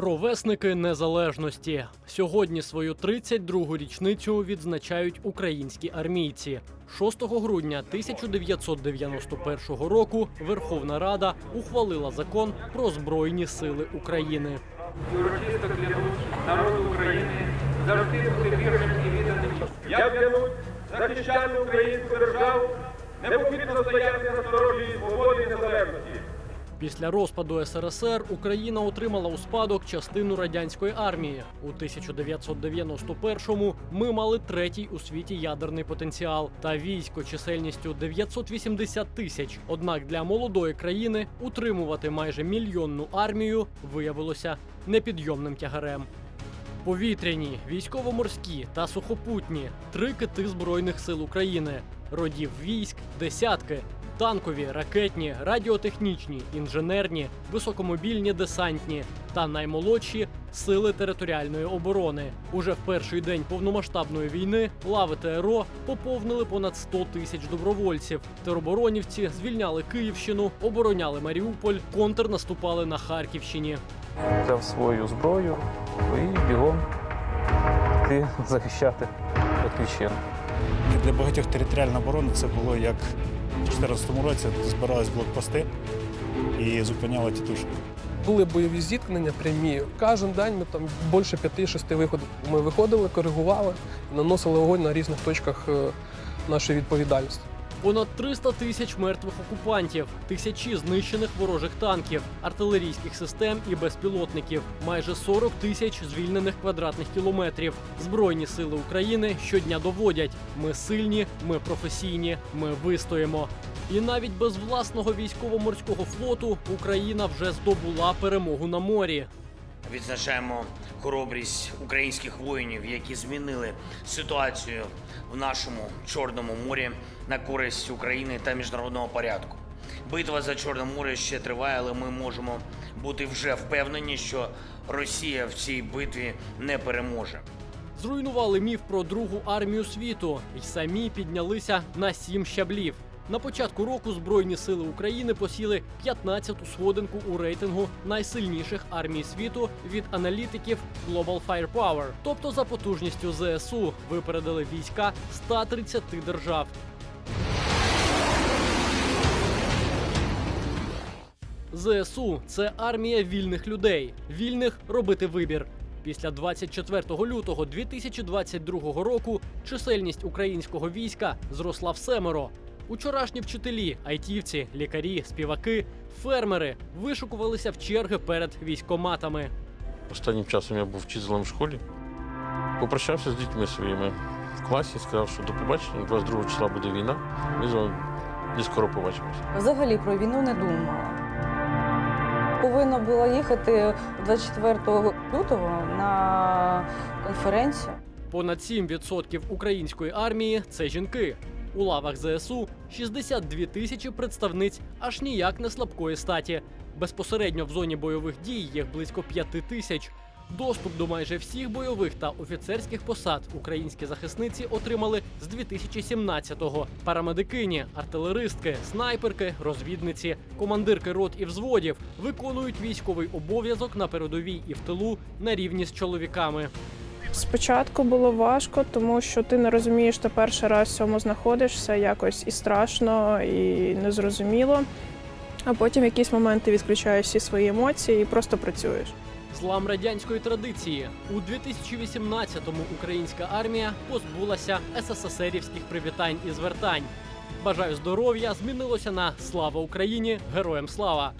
Ровесники незалежності сьогодні свою 32-гу річницю відзначають українські армійці. 6 грудня 1991 року Верховна Рада ухвалила закон про збройні сили України. народу України завжди бути вірним і відданим. Я клянусь захищати українську державу, непохитно стояти на сторожі свободи і незалежності. Після розпаду СРСР Україна отримала у спадок частину радянської армії. У 1991-му ми мали третій у світі ядерний потенціал та військо чисельністю 980 тисяч. Однак для молодої країни утримувати майже мільйонну армію виявилося непідйомним тягарем. Повітряні, військово-морські та сухопутні три кити збройних сил України, родів військ, десятки, танкові, ракетні, радіотехнічні, інженерні, високомобільні десантні та наймолодші сили територіальної оборони. Уже в перший день повномасштабної війни лави ТРО поповнили понад 100 тисяч добровольців. Тероборонівці звільняли Київщину, обороняли Маріуполь, контрнаступали на Харківщині. взяв свою зброю і бігом йти захищати батьківщину. Для багатьох територіальна оборона це було як у 2014 році збирались блокпости і зупиняли тітушки. Були бойові зіткнення прямі. Кожен день ми там більше п'яти-шести виходів. Ми виходили, коригували, наносили вогонь на різних точках е, нашої відповідальності. Понад 300 тисяч мертвих окупантів, тисячі знищених ворожих танків, артилерійських систем і безпілотників, майже 40 тисяч звільнених квадратних кілометрів. Збройні сили України щодня доводять: ми сильні, ми професійні, ми вистоїмо. І навіть без власного військово-морського флоту Україна вже здобула перемогу на морі. Відзначаємо хоробрість українських воїнів, які змінили ситуацію в нашому Чорному морі на користь України та міжнародного порядку. Битва за Чорне море ще триває, але ми можемо бути вже впевнені, що Росія в цій битві не переможе. Зруйнували міф про другу армію світу і самі піднялися на сім щаблів. На початку року Збройні сили України посіли 15-ту сходинку у рейтингу найсильніших армій світу від аналітиків Global Firepower. Тобто за потужністю ЗСУ випередили війська 130 держав. ЗСУ це армія вільних людей, вільних робити вибір. Після 24 лютого 2022 року чисельність українського війська зросла в семеро. Учорашні вчителі, айтівці, лікарі, співаки, фермери вишукувалися в черги перед військоматами. Останнім часом я був вчителем в школі. Попрощався з дітьми своїми в класі, сказав, що до побачення, 22 числа буде війна. Ми з вами не скоро побачимося. Взагалі про війну не думала. Повинна була їхати 24 лютого на конференцію. Понад 7% української армії це жінки. У лавах ЗСУ 62 тисячі представниць аж ніяк не слабкої статі. Безпосередньо в зоні бойових дій їх близько 5 тисяч. Доступ до майже всіх бойових та офіцерських посад українські захисниці отримали з 2017-го. Парамедикині, артилеристки, снайперки, розвідниці, командирки рот і взводів виконують військовий обов'язок на передовій і в тилу на рівні з чоловіками. Спочатку було важко, тому що ти не розумієш, ти перший раз в цьому знаходишся, якось і страшно, і незрозуміло. А потім в якісь моменти відключаєш всі свої емоції і просто працюєш. Злам радянської традиції у 2018-му українська армія позбулася СССРівських привітань і звертань. Бажаю здоров'я змінилося на Слава Україні! Героям слава!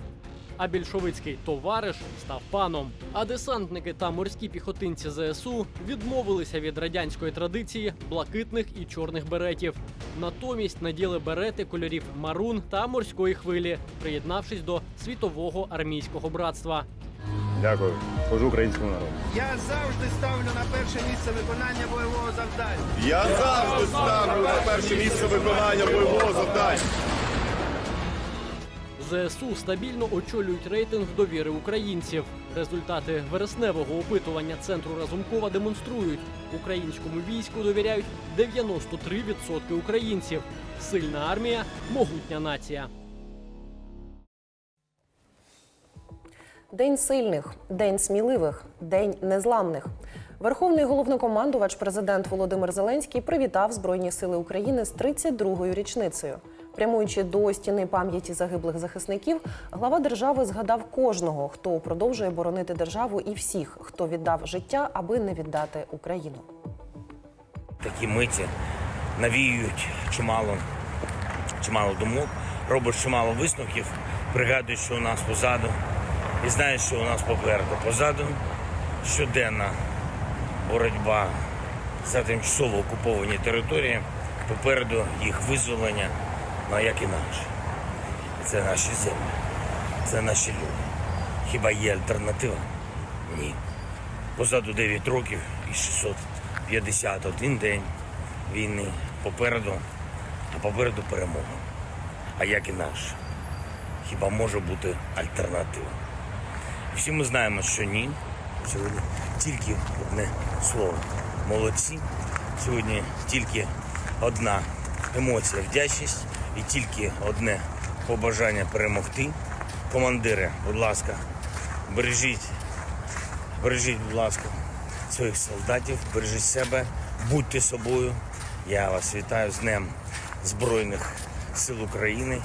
А більшовицький товариш став паном. А десантники та морські піхотинці ЗСУ відмовилися від радянської традиції блакитних і чорних беретів. Натомість наділи берети кольорів марун та морської хвилі, приєднавшись до світового армійського братства. Дякую. Служу українському народу. Я завжди ставлю на перше місце виконання бойового завдання. Я завжди ставлю на перше місце виконання бойового завдання. ЗСУ стабільно очолюють рейтинг довіри українців. Результати вересневого опитування центру Разумкова демонструють: українському війську довіряють 93% українців. Сильна армія, могутня нація. День сильних, день сміливих, день незламних. Верховний головнокомандувач президент Володимир Зеленський привітав Збройні Сили України з 32-ю річницею. Прямуючи до стіни пам'яті загиблих захисників, глава держави згадав кожного, хто продовжує боронити державу, і всіх, хто віддав життя, аби не віддати Україну. Такі миті навіюють чимало, чимало думок, робиш чимало висновків, пригадуєш, що у нас позаду, і знаєш, що у нас попереду. Позаду щоденна боротьба за тимчасово окуповані території, попереду їх визволення, ну а як інакше. Це наші землі, це наші люди. Хіба є альтернатива? Ні. Позаду 9 років і 651 день війни. Попереду, а попереду перемога. А як інакше? Хіба може бути альтернатива? Всі ми знаємо, що ні. Сьогодні тільки одне слово. Молодці. Сьогодні тільки одна емоція вдячність і тільки одне побажання перемогти. Командири, будь ласка, бережіть Бережіть, будь ласка, своїх солдатів, бережіть себе, будьте собою. Я вас вітаю з Днем Збройних сил України.